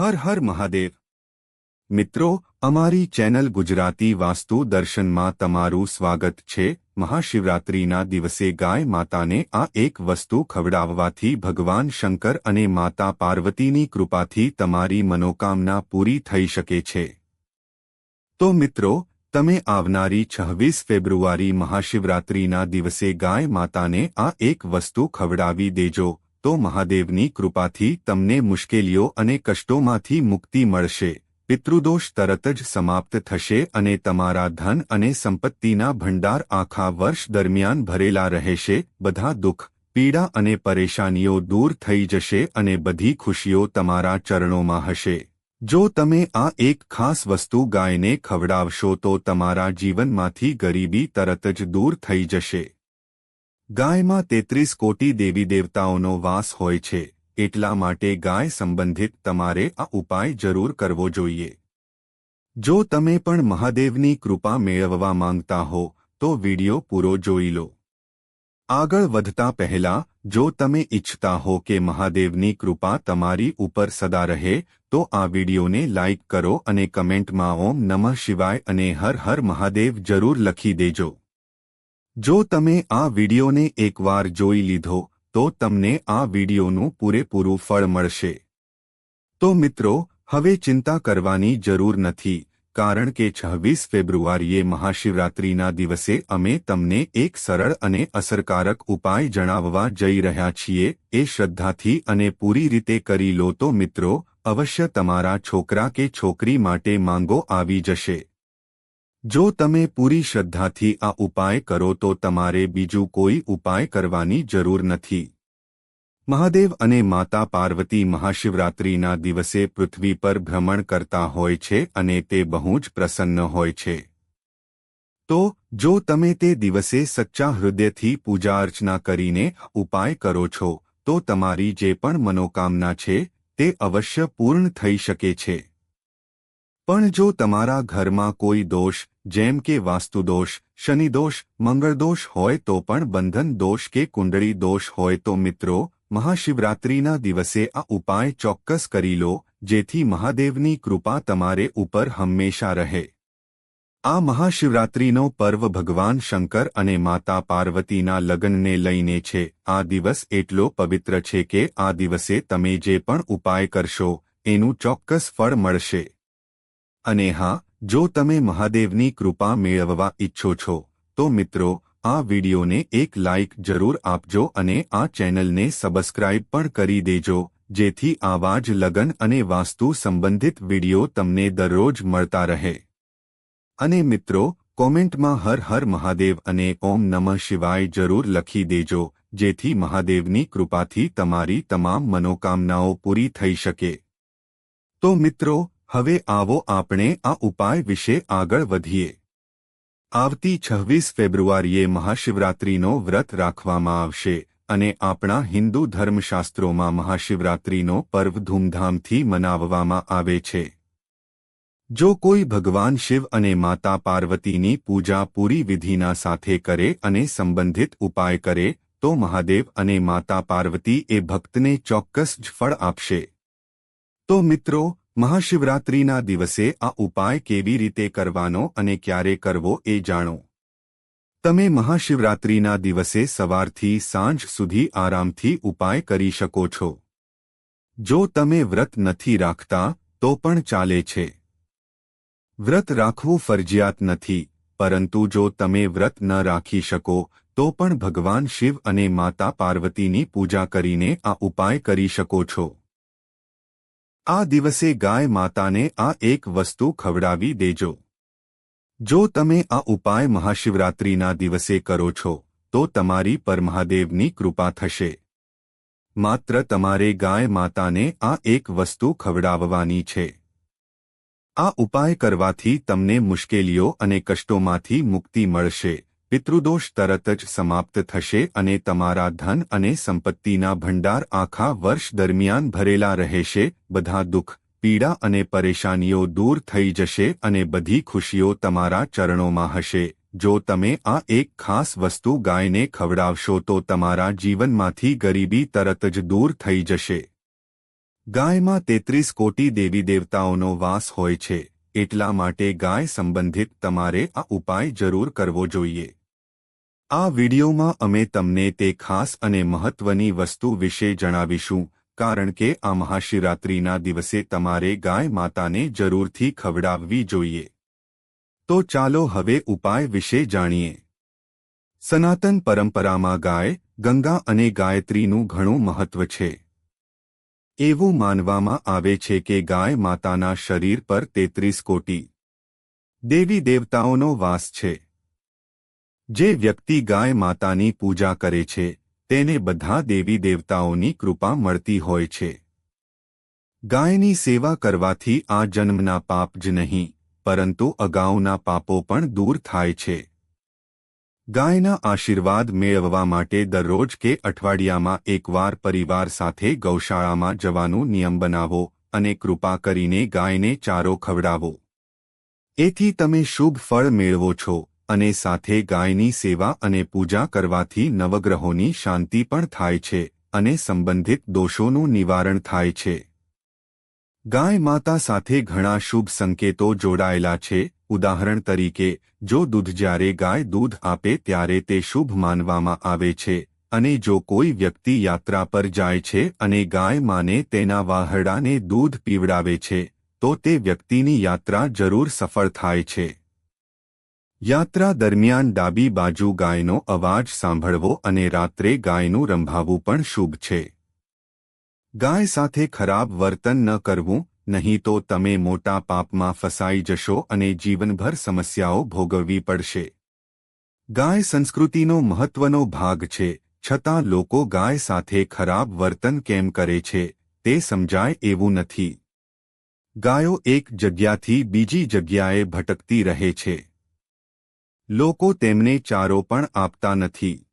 હર હર મહાદેવ. મિત્રો, અમારી ચેનલ ગુજરાતી વાસ્તુ દર્શનમાં તમારું સ્વાગત છે. મહાશિવરાત્રિના દિવસે ગાય માતાને આ એક વસ્તુ ખવડાવવાથી ભગવાન શંકર અને માતા પાર્વતીની કૃપાથી તમારી મનોકામના પૂરી થઈ શકે છે. તો મિત્રો, તમે આવનારી છવ્વીસ ફેબ્રુઆરી મહાશિવરાત્રિના દિવસે ગાય માતાને આ એક વસ્તુ ખવડાવી દેજો. તો મહાદેવની કૃપાથી તમને મુશ્કેલીઓ અને કષ્ટોમાંથી મુક્તિ મળશે. પિતૃદોષ તરત જ સમાપ્ત થશે અને તમારા ધન અને સંપત્તિના ભંડાર આખા વર્ષ દરમિયાન ભરેલા રહેશે, બધા દુઃખ, પીડા અને પરેશાનીઓ દૂર થઈ જશે અને બધી ખુશીઓ તમારા ચરણોમાં હશે. જો તમે આ એક ખાસ વસ્તુ ગાયને ખવડાવશો તો તમારા જીવનમાંથી ગરીબી તરત જ દૂર થઈ જશે. ગાયમાં તેત્રીસ કોટી દેવી દેવતાઓનો વાસ હોય છે, એટલા માટે ગાય સંબંધિત તમારે આ ઉપાય જરૂર કરવો જોઈએ. જો તમે પણ મહાદેવની કૃપા મેળવવા માંગતા હો, તો વિડિયો પૂરો જોઈ લો. આગળ વધતા પહેલા, જો તમે ઇચ્છતા હો કે મહાદેવની કૃપા તમારી ઉપર સદા રહે, તો આ વિડિયોને લાઇક કરો અને કમેન્ટમાં ઓમ નમઃ શિવાય અને હર હર મહાદેવ જરૂર લખી દેજો. જો તમે આ વિડીયોને એકવાર જોઈ લીધો, તો તમને આ વિડીયોનું પૂરેપૂરું ફળ મળશે. તો મિત્રો, હવે ચિંતા કરવાની જરૂર નથી, કારણ કે છવ્વીસ ફેબ્રુઆરીએ મહાશિવરાત્રિના દિવસે અમે તમને એક સરળ અને અસરકારક ઉપાય જણાવવા જઈ રહ્યા છીએ, એ શ્રદ્ધાથી અને પૂરી રીતે કરી લો તો મિત્રો, અવશ્ય તમારા છોકરા કે છોકરી માટે માંગો આવી જશે. જો તમે પૂરી શ્રદ્ધાથી આ ઉપાય કરો તો તમારે બીજું કોઈ ઉપાય કરવાની જરૂર નથી. મહાદેવ અને માતા પાર્વતી મહાશિવરાત્રિના દિવસે પૃથ્વી પર ભ્રમણ કરતા હોય છે અને તે બહુ જ પ્રસન્ન હોય છે. તો, જો તમે તે દિવસે સચ્ચા હૃદયથી પૂજા અર્ચના કરીને ઉપાય કરો છો, તો તમારી જે પણ મનોકામના છે, તે અવશ્ય પૂર્ણ થઈ શકે છે. પણ જો તમારા ઘરમાં કોઈ દોષ, જેમ કે વાસ્તુદોષ શનિદોષ મંગળદોષ હોય તો પણ બંધન દોષ કે કુંડળી દોષ હોય તો મિત્રો, મહાશિવરાત્રિના દિવસે આ ઉપાય ચોક્કસ કરી લો, જેથી મહાદેવની કૃપા તમારે ઉપર હંમેશા રહે. આ મહાશિવરાત્રિનો પર્વ ભગવાન શંકર અને માતા પાર્વતીના લગ્નને લઈને છે. આ દિવસ એટલો પવિત્ર છે કે આ દિવસે તમે જે પણ ઉપાય કરશો, એનું ચોક્કસ ફળ મળશે. અને હા, જો તમે મહાદેવની કૃપા મેળવવા ઈચ્છો છો, તો મિત્રો, આ વિડીયોને એક લાઇક જરૂર આપજો અને આ ચેનલને સબસ્ક્રાઇબ પણ કરી દેજો, જેથી આવા જ લગન અને વાસ્તુ સંબંધિત વીડિયો તમને દરરોજ મળતા રહે. અને મિત્રો, કોમેન્ટમાં હર હર મહાદેવ અને ઓમ નમઃ શિવાય જરૂર લખી દેજો, જેથી મહાદેવની કૃપાથી તમારી તમામ મનોકામનાઓ પૂરી થઈ શકે. તો મિત્રો હવે આવો આપણે આ ઉપાય વિશે આગળ વધીએ. આવતી છવ્વીસ ફેબ્રુઆરીએ મહાશિવરાત્રિનો વ્રત રાખવામાં આવશે અને આપણા હિન્દુ ધર્મશાસ્ત્રોમાં મહાશિવરાત્રિનો પર્વ ધૂમધામથી મનાવવામાં આવે છે. જો કોઈ ભગવાન શિવ અને માતા પાર્વતીની પૂજા પૂરી વિધિના સાથે કરે અને સંબંધિત ઉપાય કરે, તો મહાદેવ અને માતા પાર્વતી એ ભક્તને ચોક્કસ જ ફળ આપશે. તો મિત્રો મહાશિવરાત્રિના દિવસે આ ઉપાય કેવી રીતે કરવાનો અને ક્યારે કરવો એ જાણો. તમે મહાશિવરાત્રિના દિવસે સવારથી સાંજ સુધી આરામથી ઉપાય કરી શકો છો. જો તમે વ્રત નથી રાખતા, તો પણ ચાલે છે. વ્રત રાખવું ફરજિયાત નથી, પરંતુ જો તમે વ્રત ન રાખી શકો, તો પણ ભગવાન શિવ અને માતા પાર્વતીની પૂજા કરીને આ ઉપાય કરી શકો છો. આ દિવસે ગાય માતાને આ એક વસ્તુ ખવડાવી દેજો. જો તમે આ ઉપાય મહાશિવરાત્રિના દિવસે કરો છો, તો તમારી પર મહાદેવની કૃપા થશે. માત્ર તમારે ગાય માતાને આ એક વસ્તુ ખવડાવવાની છે. આ ઉપાય કરવાથી તમને મુશ્કેલીઓ અને કષ્ટોમાંથી મુક્તિ મળશે. પિતૃદોષ તરત જ સમાપ્ત થશે અને તમારા ધન અને સંપત્તિના ભંડાર આખા વર્ષ દરમિયાન ભરેલા રહેશે, બધા દુઃખ, પીડા અને પરેશાનીઓ દૂર થઈ જશે અને બધી ખુશીઓ તમારા ચરણોમાં હશે. જો તમે આ એક ખાસ વસ્તુ ગાયને ખવડાવશો તો તમારા જીવનમાંથી ગરીબી તરત જ દૂર થઈ જશે. ગાયમાં તેત્રીસ કોટી દેવી દેવતાઓનો વાસ હોય છે. એટલા માટે ગાય સંબંધિત તમારે આ ઉપાય જરૂર કરવો જોઈએ. આ વિડિયોમાં અમે તમને તે ખાસ અને મહત્વની વસ્તુ વિશે જણાવીશું, કારણ કે આ મહાશિવરાત્રિના દિવસે તમારે ગાય માતાને જરૂરથી ખવડાવવી જોઈએ. તો ચાલો હવે ઉપાય વિશે જાણીએ. સનાતન પરંપરામાં ગાય, ગંગા અને ગાયત્રીનું ઘણું મહત્વ છે. એવું માનવામાં આવે છે કે ગાય માતાના શરીર પર તેત્રીસ કોટી દેવી દેવતાઓનો વાસ છે. જે વ્યક્તિ ગાય માતાની પૂજા કરે છે, તેને બધા દેવી દેવતાઓની કૃપા મળતી હોય છે. ગાયની સેવા કરવાથી આ જન્મના પાપ જ નહીં, પરંતુ અગાઉના પાપો પણ દૂર થાય છે. ગાયના આશીર્વાદ મેળવવા માટે દરરોજ કે અઠવાડિયામાં એકવાર પરિવાર સાથે ગૌશાળામાં જવાનું નિયમ બનાવો અને કૃપા કરીને ગાયને ચારો ખવડાવો. એથી તમે શુભ ફળ મેળવો છો. અને સાથે ગાયની સેવા અને પૂજા કરવાથી નવગ્રહોની શાંતિ પણ થાય છે અને સંબંધિત દોષોનું નિવારણ થાય છે. ગાય માતા સાથે ઘણા શુભ સંકેતો જોડાયેલા છે. ઉદાહરણ તરીકે, જો દૂધ જ્યારે ગાય દૂધ આપે ત્યારે તે શુભ માનવામાં આવે છે અને જો કોઈ વ્યક્તિ યાત્રા પર જાય છે અને ગાય માને તેના વાહરડાને દૂધ પીવડાવે છે, તો તે વ્યક્તિની યાત્રા જરૂર સફળ થાય છે. યાત્રા દરમિયાન ડાબી બાજુ ગાયનો અવાજ સાંભળવો અને રાત્રે ગાયનું રંભાવું પણ શુભ છે. ગાય સાથે ખરાબ વર્તન ન કરવું, નહીં તો તમે મોટા પાપમાં ફસાઈ જશો અને જીવનભર સમસ્યાઓ ભોગવવી પડશે. ગાય સંસ્કૃતિનો મહત્વનો ભાગ છે, છતાં લોકો ગાય સાથે ખરાબ વર્તન કેમ કરે છે, તે સમજાય એવું નથી. ગાયો એક જગ્યાથી બીજી જગ્યાએ ભટકતી રહે છે. લોકો તેમને ચારો પણ આપતા નથી.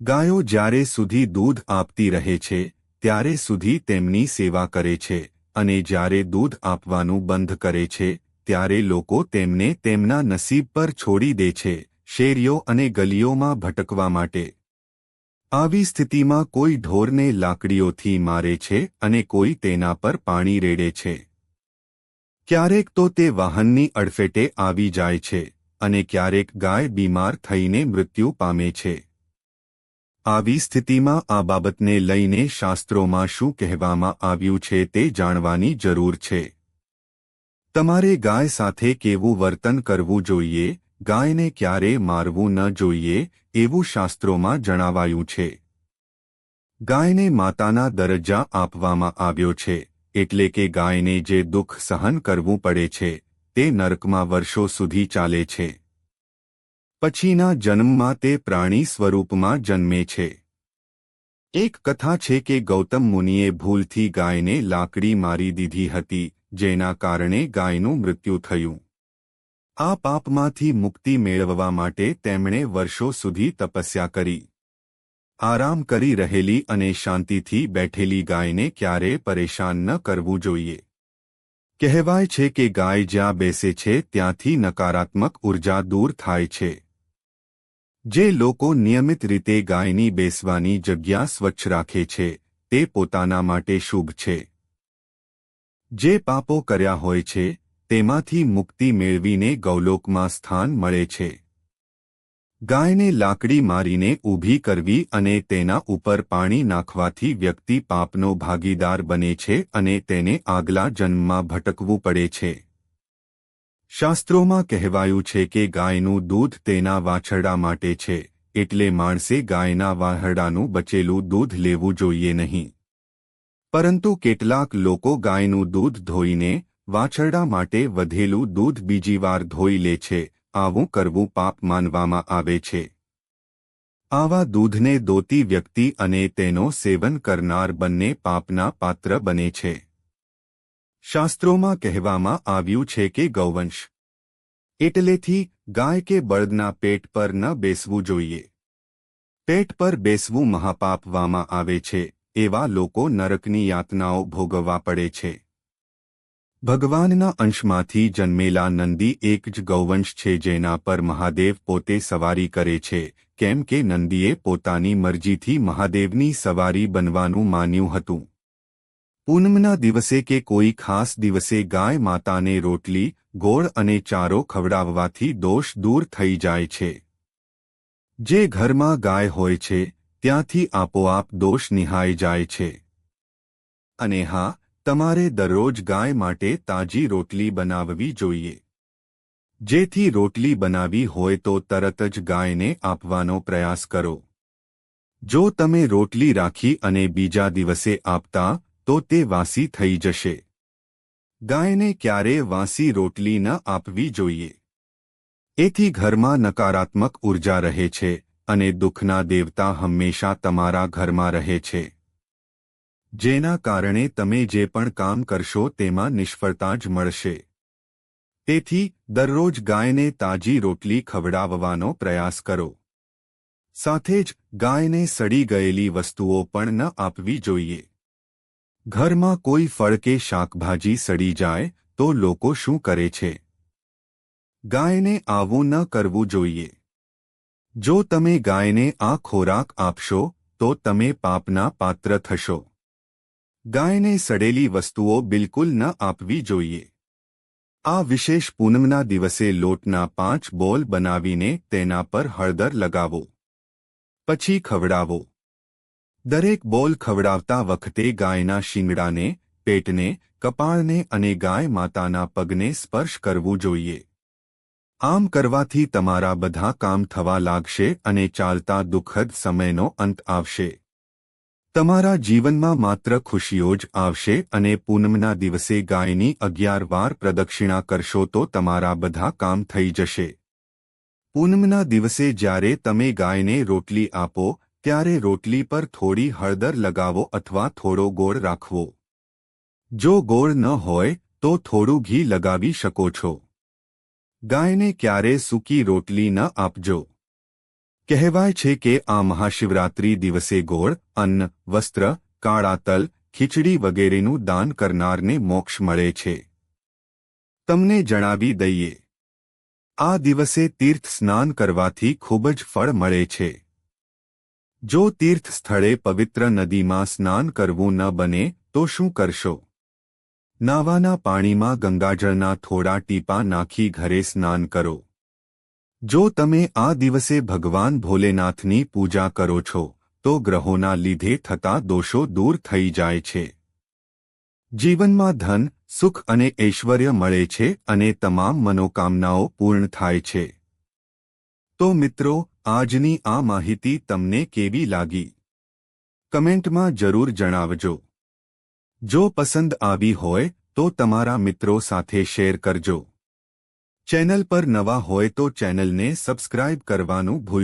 ગાયો જ્યારે સુધી દૂધ આપતી રહે છે, ત્યારે સુધી તેમની સેવા કરે છે અને જ્યારે દૂધ આપવાનું બંધ કરે છે, ત્યારે લોકો તેમને તેમના નસીબ પર છોડી દે છે, શેરીઓ અને ગલીઓમાં ભટકવા માટે. આવી સ્થિતિમાં કોઈ ઢોરને લાકડીઓથી મારે છે અને કોઈ તેના પર પાણી રેડે છે. ક્યારેક તો તે વાહનની અડફેટે આવી જાય છે અને ક્યારેક ગાય બીમાર થઈને મૃત્યુ પામે છે. આવી સ્થિતિમાં આ બાબતને લઈને શાસ્ત્રોમાં શું કહેવામાં આવ્યું છે તે જાણવાની જરૂર છે. તમારે ગાય સાથે કેવું વર્તન કરવું જોઈએ, ગાયને ક્યારે મારવું ન જોઈએ, એવું શાસ્ત્રોમાં જણાવાયું છે. ગાયને માતાના દરજ્જા આપવામાં આવ્યો છે, એટલે કે ગાયને જે દુઃખ સહન કરવું પડે છે. તે નરકમાં વર્ષો સુધી ચાલે છે. પછીના જન્મમાં તે પ્રાણી સ્વરૂપમાં જન્મે છે. એક કથા છે કે ગૌતમ મુનિએ ભૂલથી ગાયને લાકડી મારી દીધી હતી, જેના કારણે ગાયનું મૃત્યુ થયું. આ પાપમાંથી મુક્તિ મેળવવા માટે તેમણે વર્ષો સુધી તપસ્યા કરી. આરામ કરી રહેલી અને શાંતિથી બેઠેલી ગાયને ક્યારે પરેશાન ન કરવું જોઈએ. કહેવાય છે કે ગાય જ્યાં બેસે છે, ત્યાંથી નકારાત્મક ઊર્જા દૂર થાય છે. જે લોકો નિયમિત રીતે ગાયની બેસવાની જગ્યા સ્વચ્છ રાખે છે, તે પોતાના માટે શુભ છે. જે પાપો કર્યા હોય છે, તેમાંથી મુક્તિ મેળવીને ગૌલોકમાં સ્થાન મળે છે. ગાયને લાકડી મારીને ઊભી કરવી અને તેના ઉપર પાણી નાખવાથી વ્યક્તિ પાપનો ભાગીદાર બને છે અને તેને આગલા જન્મમાં ભટકવું પડે છે. શાસ્ત્રોમાં કહેવાયું છે કે ગાયનું દૂધ તેના વાછરડા માટે છે, એટલે માણસે ગાયના વાહરડાનું બચેલું દૂધ લેવું જોઈએ નહીં. પરંતુ કેટલાક લોકો ગાયનું દૂધ ધોઈને વાછરડા માટે વધેલું દૂધ બીજી વાર ધોઈ લે છે આવું કરવું પાપ માનવામાં આવે છે. આવા દૂધને દોતી વ્યક્તિ અને તેનો સેવન કરનાર બંને પાપના પાત્ર બને છે. શાસ્ત્રોમાં કહેવામાં આવ્યું છે કે ગૌવંશ એટલેથી ગાય કે બળદના પેટ પર ન બેસવું જોઈએ. પેટ પર બેસવું મહાપાપવામાં આવે છે, એવા લોકો નરકની યાતનાઓ ભોગવવા પડે છે. ભગવાનના અંશમાંથી જન્મેલા નંદી એક જ ગૌવંશ છે જેના પર મહાદેવ પોતે સવારી કરે છે, કેમ કે નંદીએ પોતાની મરજીથી મહાદેવની સવારી બનવાનું માન્યું હતું. પૂનમના દિવસે કે કોઈ ખાસ દિવસે ગાય માતાને રોટલી, ગોળ અને ચારો ખવડાવવાથી દોષ દૂર થઈ જાય છે. જે ઘરમાં ગાય હોય છે, ત્યાંથી આપોઆપ દોષ નિહાઈ જાય છે. અને હા તમારે દરરોજ ગાય માટે તાજી રોટલી બનાવવી જોઈએ. જેથી રોટલી બનાવી હોય તો તરત જ ગાયને આપવાનો પ્રયાસ કરો. જો તમે રોટલી રાખી અને બીજા દિવસે આપતા, તો તે વાસી થઈ જશે. ગાયને ક્યારે વાસી રોટલી ન આપવી જોઈએ. એથી ઘરમાં નકારાત્મક ઊર્જા રહે છે, અને દુઃખના દેવતા હંમેશા તમારા ઘરમાં રહે છે. જેના કારણે તમે જે પણ કામ કરશો તેમાં નિષ્ફળતા જ મળશે. તેથી, દરરોજ ગાયને તાજી રોટલી ખવડાવવાનો પ્રયાસ કરો. સાથે જ, ગાયને સડી ગયેલી વસ્તુઓ પણ ન આપવી જોઈએ. ઘરમાં કોઈ ફળ કે શાકભાજી સડી જાય, તો લોકો શું કરે છે? ગાયને આવું ન કરવું જોઈએ. જો તમે ગાયને આ ખોરાક આપશો, તો તમે પાપના પાત્ર થશો. ગાયને સડેલી વસ્તુઓ બિલકુલ ન આપવી જોઈએ. આ વિશેષ પૂનમના દિવસે લોટના પાંચ બોલ બનાવીને તેના પર હળદર લગાવો. પછી ખવડાવો. દરેક બોલ ખવડાવતા વખતે ગાયના શિંગડાને, પેટને, કપાળને અને ગાય માતાના પગને સ્પર્શ કરવું જોઈએ. આમ કરવાથી તમારા બધા કામ થવા લાગશે અને ચાલતા દુઃખદ સમયનો અંત આવશે. તમારા જીવનમાં માત્ર ખુશીઓ જ આવશે અને પૂનમના દિવસે ગાયની અગિયાર વાર પ્રદક્ષિણા કરશો તો તમારા બધા કામ થઈ જશે. પૂનમના દિવસે જ્યારે તમે ગાયને રોટલી આપો, ત્યારે રોટલી પર થોડી હળદર લગાવો અથવા થોડો ગોળ રાખવો. જો ગોળ ન હોય, તો થોડું ઘી લગાવી શકો છો. ગાયને ક્યારે સૂકી રોટલી ન આપજો. કહેવાય છે કે આ મહાશિવરાત્રી દિવસે ગોળ, અન્ન, વસ્ત્ર, કાળા તલ, ખીચડી વગેરેનું દાન કરનારને મોક્ષ મળે છે. તમને જણાવી દઈએ. આ દિવસે તીર્થ સ્નાન કરવાથી ખૂબ જ ફળ મળે છે. જો તીર્થ સ્થળે પવિત્ર નદીમાં સ્નાન કરવું ન બને, તો શું કરશો? નાવાના પાણીમાં ગંગાજળના થોડા ટીપા નાખી ઘરે સ્નાન કરો. જો તમે આ દિવસે ભગવાન ભોલેનાથની પૂજા કરો છો, તો ગ્રહોના લીધે થતા દોષો દૂર થઈ જાય છે. જીવનમાં ધન, સુખ અને ઐશ્વર્ય મળે છે અને તમામ મનોકામનાઓ પૂર્ણ થાય છે. તો મિત્રો, આજની આ માહિતી તમને કેવી લાગી? કમેન્ટમાં જરૂર જણાવજો. જો પસંદ આવી હોય, તો તમારા મિત્રો સાથે શેર કરજો. ચેનલ પર નવા હોય તો ચેનલને સબસ્ક્રાઇબ કરવાનું ભૂલશો